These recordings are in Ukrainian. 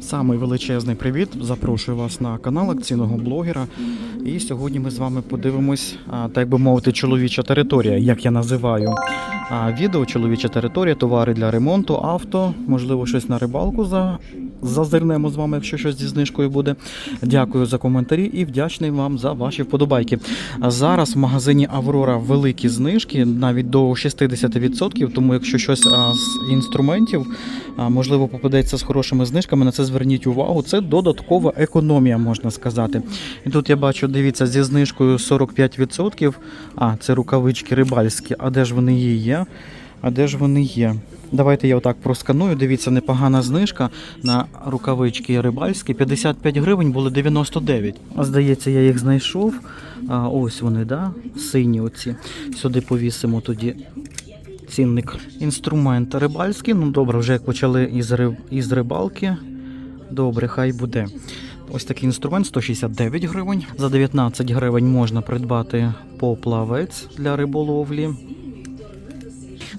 Самий величезний привіт. Запрошую вас на канал акційного блогера. І сьогодні ми з вами подивимось, так би мовити, чоловіча територія, як я називаю. Відео чоловіча територія, товари для ремонту, авто, можливо, щось на рибалку за. Зазирнемо з вами, якщо щось зі знижкою буде. Дякую за коментарі і вдячний вам за ваші вподобайки. Зараз в магазині Аврора великі знижки, навіть до 60%. Тому, якщо щось з інструментів можливо попадеться з хорошими знижками, на це зверніть увагу. Це додаткова економія, можна сказати. І тут я бачу, дивіться, зі знижкою 45%. А, це рукавички рибальські. А де ж вони є? А де ж вони є? Давайте я отак просканую. Дивіться, непогана знижка на рукавички рибальські. 55 гривень були 99. А здається, я їх знайшов. А, ось вони, да? Сині оці. Сюди повісимо тоді цінник. Інструмент рибальський. Ну добре, вже почали із, риб... із рибалки. Добре, хай буде. Ось такий інструмент 169 гривень. За 19 гривень можна придбати поплавець для риболовлі.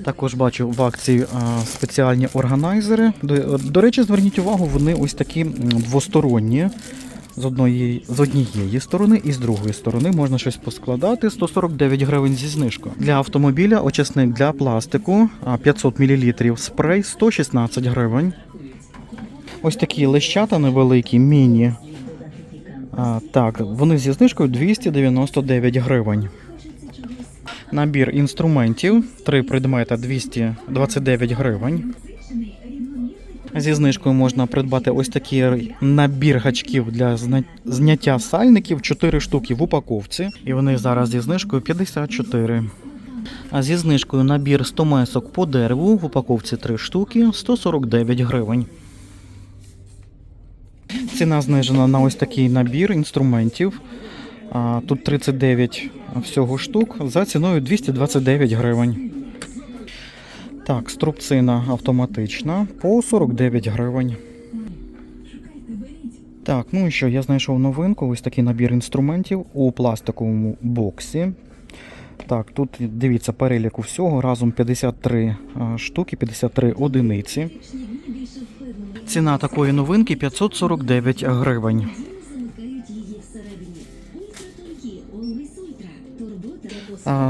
Також бачу в акції спеціальні органайзери. До, до речі, зверніть увагу, вони ось такі двосторонні. З одної з однієї сторони і з другої сторони можна щось поскладати. 149 гривень зі знижкою. Для автомобіля очисник для пластику 500 мл спрей 116 гривень. Ось такі лещата невеликі, міні. А, так, вони зі знижкою 299 гривень. Набір інструментів, три предмета 229 гривень. Зі знижкою можна придбати ось такий набір гачків для зняття сальників, 4 штуки в упаковці. І вони зараз зі знижкою 54. А зі знижкою набір 100 месок по дереву в упаковці 3 штуки 149 гривень. Ціна знижена на ось такий набір інструментів. Тут 39 всього штук за ціною 229 гривень. Так, струбцина автоматична по 49 гривень. Так, ну і що, я знайшов новинку, ось такий набір інструментів у пластиковому боксі. Так, тут дивіться переліку всього, разом 53 штуки, 53 одиниці. Ціна такої новинки 549 гривень.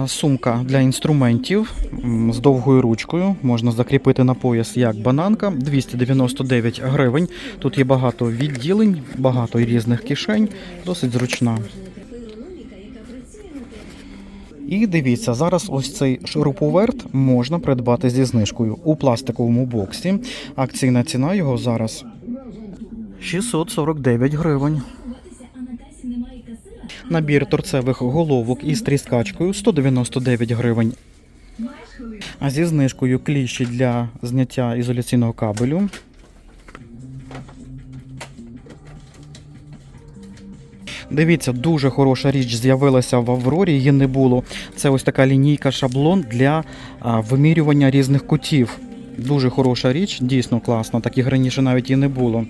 Сумка для інструментів з довгою ручкою. Можна закріпити на пояс як бананка. 299 гривень. Тут є багато відділень, багато різних кишень, досить зручна. І дивіться, зараз ось цей шуруповерт можна придбати зі знижкою у пластиковому боксі. Акційна ціна його зараз 649 гривень. Набір торцевих головок із тріскачкою 199 гривень. А зі знижкою кліщі для зняття ізоляційного кабелю. Дивіться, дуже хороша річ з'явилася в Аврорі, її не було. Це ось така лінійка шаблон для вимірювання різних кутів. Дуже хороша річ, дійсно класна. Таких раніше навіть і не було,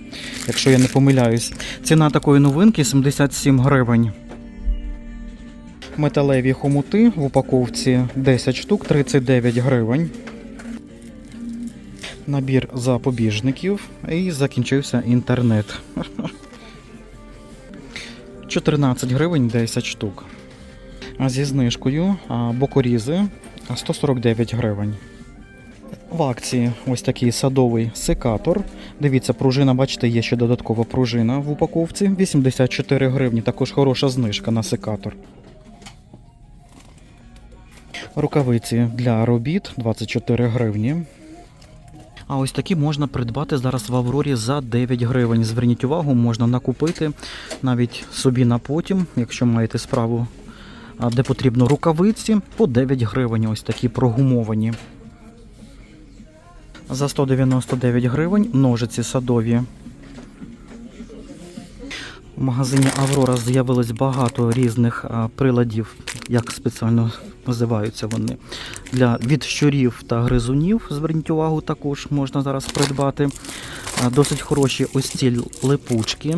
якщо я не помиляюсь. Ціна такої новинки 77 гривень. Металеві хомути в упаковці 10 штук, 39 гривень. Набір запобіжників і закінчився інтернет. 14 гривень 10 штук. А зі знижкою бокорізи 149 гривень. В акції ось такий садовий секатор. Дивіться, пружина, бачите, є ще додаткова пружина в упаковці. 84 гривні. Також хороша знижка на секатор. Рукавиці для робіт 24 гривні. А ось такі можна придбати зараз в Аврорі за 9 гривень. Зверніть увагу, можна накупити навіть собі на потім, якщо маєте справу, де потрібно рукавиці, по 9 гривень. Ось такі прогумовані. За 199 гривень ножиці садові. В магазині Аврора з'явилось багато різних приладів, як спеціально називаються вони. Для від щурів та гризунів, зверніть увагу, також можна зараз придбати. Досить хороші ось ці липучки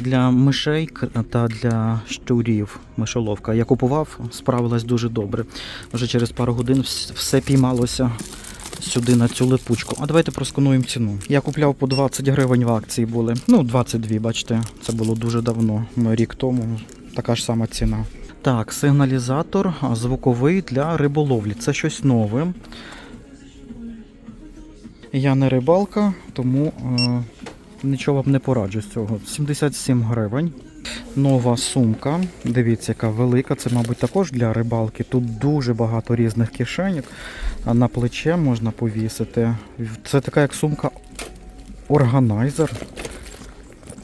для мишей та для щурів. Мишоловка. Я купував, справилась дуже добре. Вже через пару годин все піймалося сюди на цю липучку. А давайте проскануємо ціну. Я купляв по 20 гривень в акції були. Ну, 22, бачите, це було дуже давно, рік тому. Така ж сама ціна. Так, сигналізатор звуковий для риболовлі. Це щось нове. Я не рибалка, тому е, нічого вам не пораджу з цього. 77 гривень. Нова сумка. Дивіться, яка велика. Це, мабуть, також для рибалки. Тут дуже багато різних кишеньок. На плече можна повісити. Це така як сумка органайзер.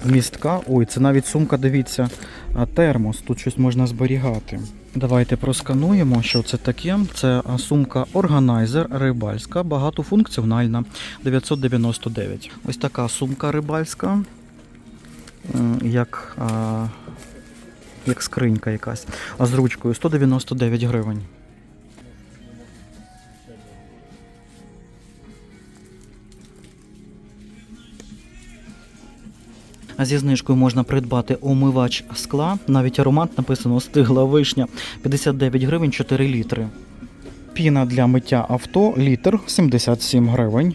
Містка. Ой, це навіть сумка, дивіться, а, термос. Тут щось можна зберігати. Давайте проскануємо, що це таке. Це сумка органайзер рибальська, багатофункціональна 999. Ось така сумка рибальська, як, як скринька якась. А з ручкою 199 гривень. Зі знижкою можна придбати омивач скла. Навіть аромат написано стигла вишня 59 гривень 4 літри. Піна для миття авто літр 77 гривень.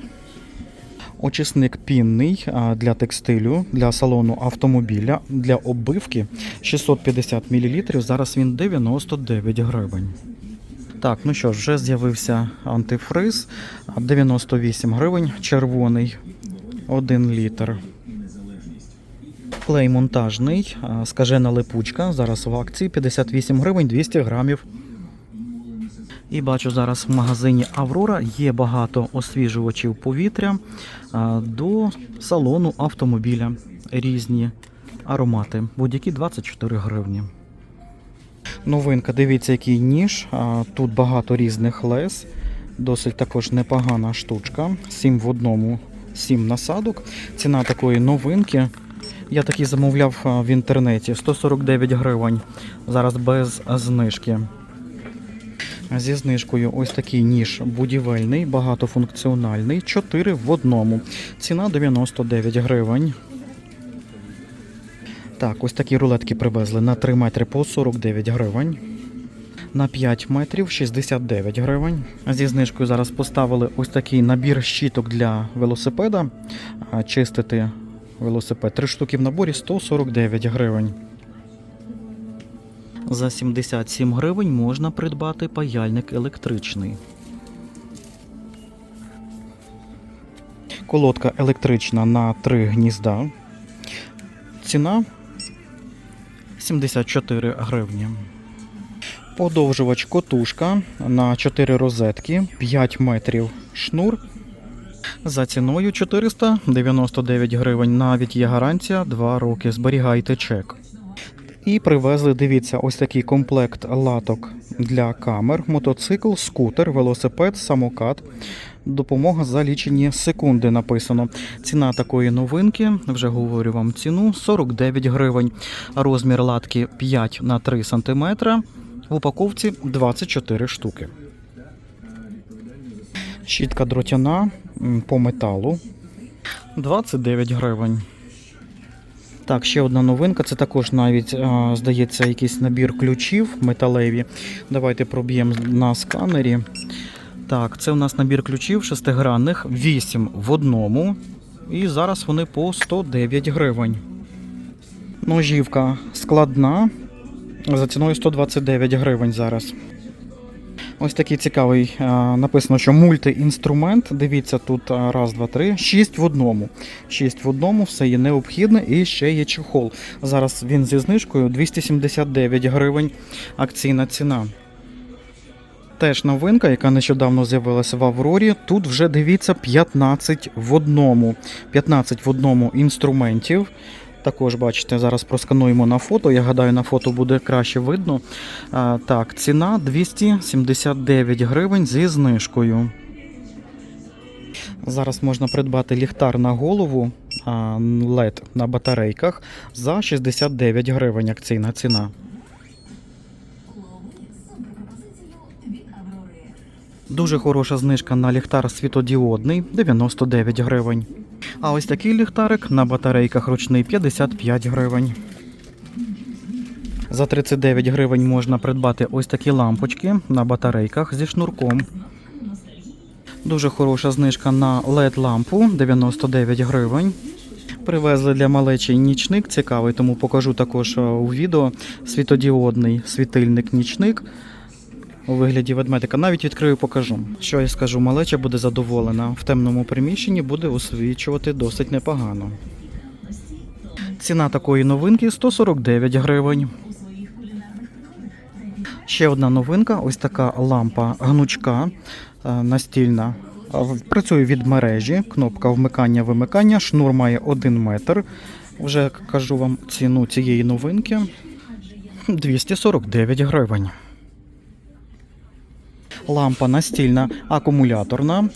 Очисник пінний для текстилю, для салону автомобіля, для оббивки 650 мл. Зараз він 99 гривень. Так, ну що ж, вже з'явився антифриз 98 гривень, червоний 1 літр. Клей монтажний, скажена липучка. Зараз в акції 58 гривень 200 грамів. І бачу зараз в магазині Аврора є багато освіжувачів повітря до салону автомобіля. Різні аромати. Будь-які 24 гривні. Новинка, дивіться, який ніж. Тут багато різних лез. Досить також непогана штучка. 7 в одному, 7 насадок. Ціна такої новинки. Я такий замовляв в інтернеті 149 гривень. Зараз без знижки. Зі знижкою ось такий ніж будівельний, багатофункціональний, 4 в одному. Ціна 99 гривень. Так, ось такі рулетки привезли на 3 метри по 49 гривень. На 5 метрів 69 гривень. Зі знижкою зараз поставили ось такий набір щіток для велосипеда. Чистити велосипед. Три штуки в наборі 149 гривень. За 77 гривень можна придбати паяльник електричний. Колодка електрична на 3 гнізда. Ціна 74 гривні. Подовжувач котушка на 4 розетки, 5 метрів шнур. За ціною 499 гривень. Навіть є гарантія 2 роки. Зберігайте чек. І привезли, дивіться, ось такий комплект латок для камер, мотоцикл, скутер, велосипед, самокат. Допомога за лічені секунди написано. Ціна такої новинки, вже говорю вам ціну 49 гривень. Розмір латки 5 на 3 см. В упаковці 24 штуки. Щітка дротяна по металу 29 гривень. Так, ще одна новинка. Це також навіть, здається, якийсь набір ключів металеві. Давайте проб'ємо на сканері. Так, це у нас набір ключів шестигранних, 8 в одному. І зараз вони по 109 гривень. Ножівка складна. За ціною 129 гривень зараз. Ось такий цікавий. Написано, що мультиінструмент. Дивіться, тут раз, два, три, шість в одному. Шість в одному, все є необхідне і ще є чехол. Зараз він зі знижкою 279 гривень. Акційна ціна. Теж новинка, яка нещодавно з'явилася в Аврорі. Тут вже дивіться 15 в одному. 15 в одному інструментів. Також бачите, зараз проскануємо на фото. Я гадаю, на фото буде краще видно. Так, ціна 279 гривень зі знижкою. Зараз можна придбати ліхтар на голову LED на батарейках за 69 гривень. Акційна ціна. Дуже хороша знижка на ліхтар світодіодний 99 гривень. А ось такий ліхтарик на батарейках ручний 55 гривень. За 39 гривень можна придбати ось такі лампочки на батарейках зі шнурком. Дуже хороша знижка на LED лампу 99 гривень. Привезли для малечі нічник цікавий, тому покажу також е, у відео світодіодний світильник нічник у вигляді ведмедика. Навіть відкрию, покажу. Що я скажу, малеча буде задоволена. В темному приміщенні буде освічувати досить непогано. Ціна такої новинки 149 гривень. Ще одна новинка ось така лампа гнучка е, настільна. А, Працює від мережі, кнопка вмикання-вимикання, шнур має 1 метр. Вже кажу вам ціну цієї новинки 249 гривень. Лампа настільна, акумуляторна.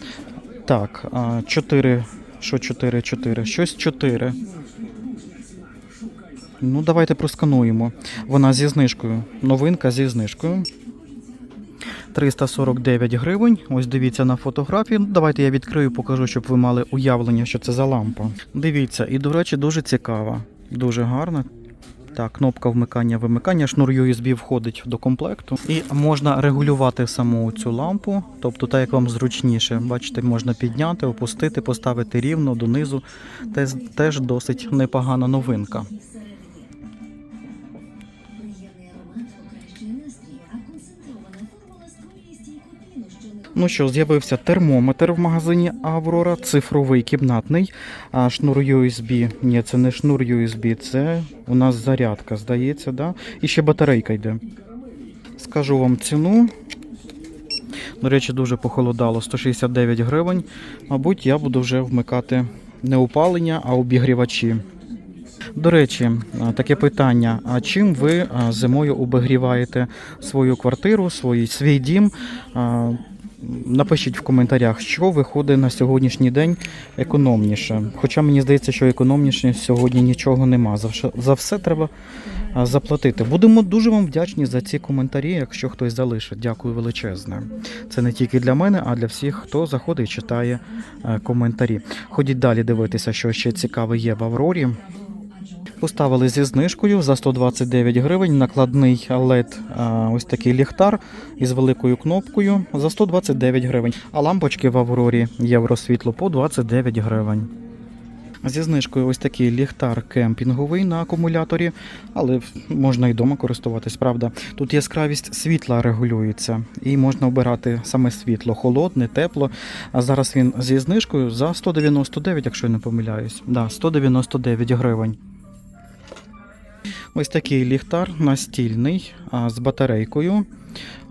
Так, 4. Що 4, 4? Щось 4. Ну, давайте проскануємо. Вона зі знижкою. Новинка зі знижкою. 349 гривень. Ось дивіться на фотографії. Ну, Давайте я відкрию, покажу, щоб ви мали уявлення, що це за лампа. Дивіться, і, до речі, дуже цікава. Дуже гарна. Так, кнопка вмикання вимикання, шнур USB входить до комплекту. І можна регулювати саму цю лампу, тобто так як вам зручніше. Бачите, можна підняти, опустити, поставити рівно донизу. Теж, теж досить непогана новинка. Ну що, з'явився термометр в магазині Аврора, цифровий кімнатний. А шнур USB. Ні, це не шнур USB, це у нас зарядка, здається, да? І ще батарейка йде. Скажу вам ціну. До речі, дуже похолодало 169 гривень. Мабуть, я буду вже вмикати не опалення, а обігрівачі. До речі, таке питання: а чим ви зимою обігріваєте свою квартиру, свій, свій дім? Напишіть в коментарях, що виходить на сьогоднішній день економніше. Хоча мені здається, що економніше сьогодні нічого нема. За все, за все треба заплатити. Будемо дуже вам вдячні за ці коментарі, якщо хтось залишить. Дякую величезне. Це не тільки для мене, а для всіх, хто заходить і читає е, коментарі. Ходіть далі дивитися, що ще цікаве є в Аврорі. Поставили зі знижкою за 129 гривень накладний LED ось такий ліхтар із великою кнопкою за 129 гривень. А лампочки в Аврорі Євросвітло по 29 гривень. Зі знижкою ось такий ліхтар кемпінговий на акумуляторі, але можна і вдома користуватись, правда. Тут яскравість світла регулюється і можна обирати саме світло, холодне, тепло. А зараз він зі знижкою за 199, якщо я не помиляюсь. Да, 199 гривень. Ось такий ліхтар настільний з батарейкою.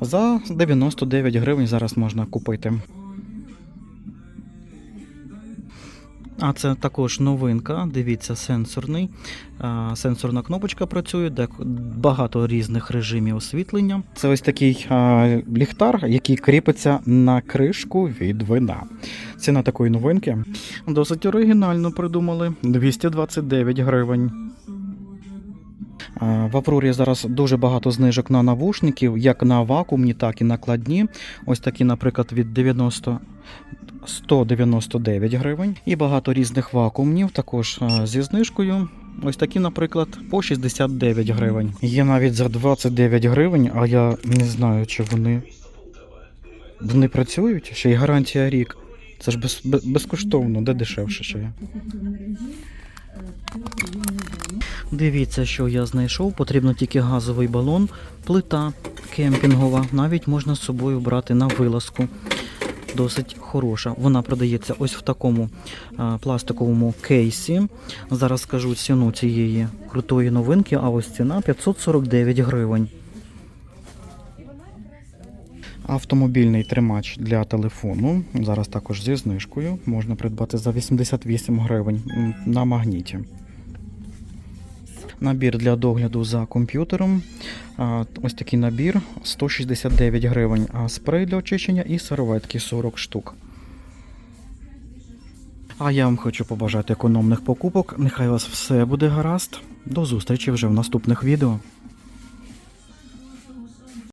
За 99 гривень зараз можна купити. А це також новинка. Дивіться, сенсорний. Сенсорна кнопочка працює, де багато різних режимів освітлення. Це ось такий ліхтар, який кріпиться на кришку від вина. Ціна такої новинки досить оригінально придумали. 229 гривень. А, В Аврорі зараз дуже багато знижок на навушників, як на вакуумні, так і накладні. Ось такі, наприклад, від 90 199 гривень. І багато різних вакуумнів, також зі знижкою. Ось такі, наприклад, по 69 гривень. Є навіть за 29 гривень, а я не знаю, чи вони, вони працюють. Ще й гарантія рік. Це ж без- безкоштовно, де дешевше ще є. Дивіться, що я знайшов. Потрібно тільки газовий балон, плита кемпінгова. Навіть можна з собою брати на вилазку. Досить хороша. Вона продається ось в такому а, пластиковому кейсі. Зараз скажу ціну цієї крутої новинки, а ось ціна 549 гривень. Автомобільний тримач для телефону. Зараз також зі знижкою. Можна придбати за 88 гривень на магніті. Набір для догляду за комп'ютером. Ось такий набір 169 гривень. А спрей для очищення і серветки 40 штук. А я вам хочу побажати економних покупок. Нехай у вас все буде гаразд. До зустрічі вже в наступних відео.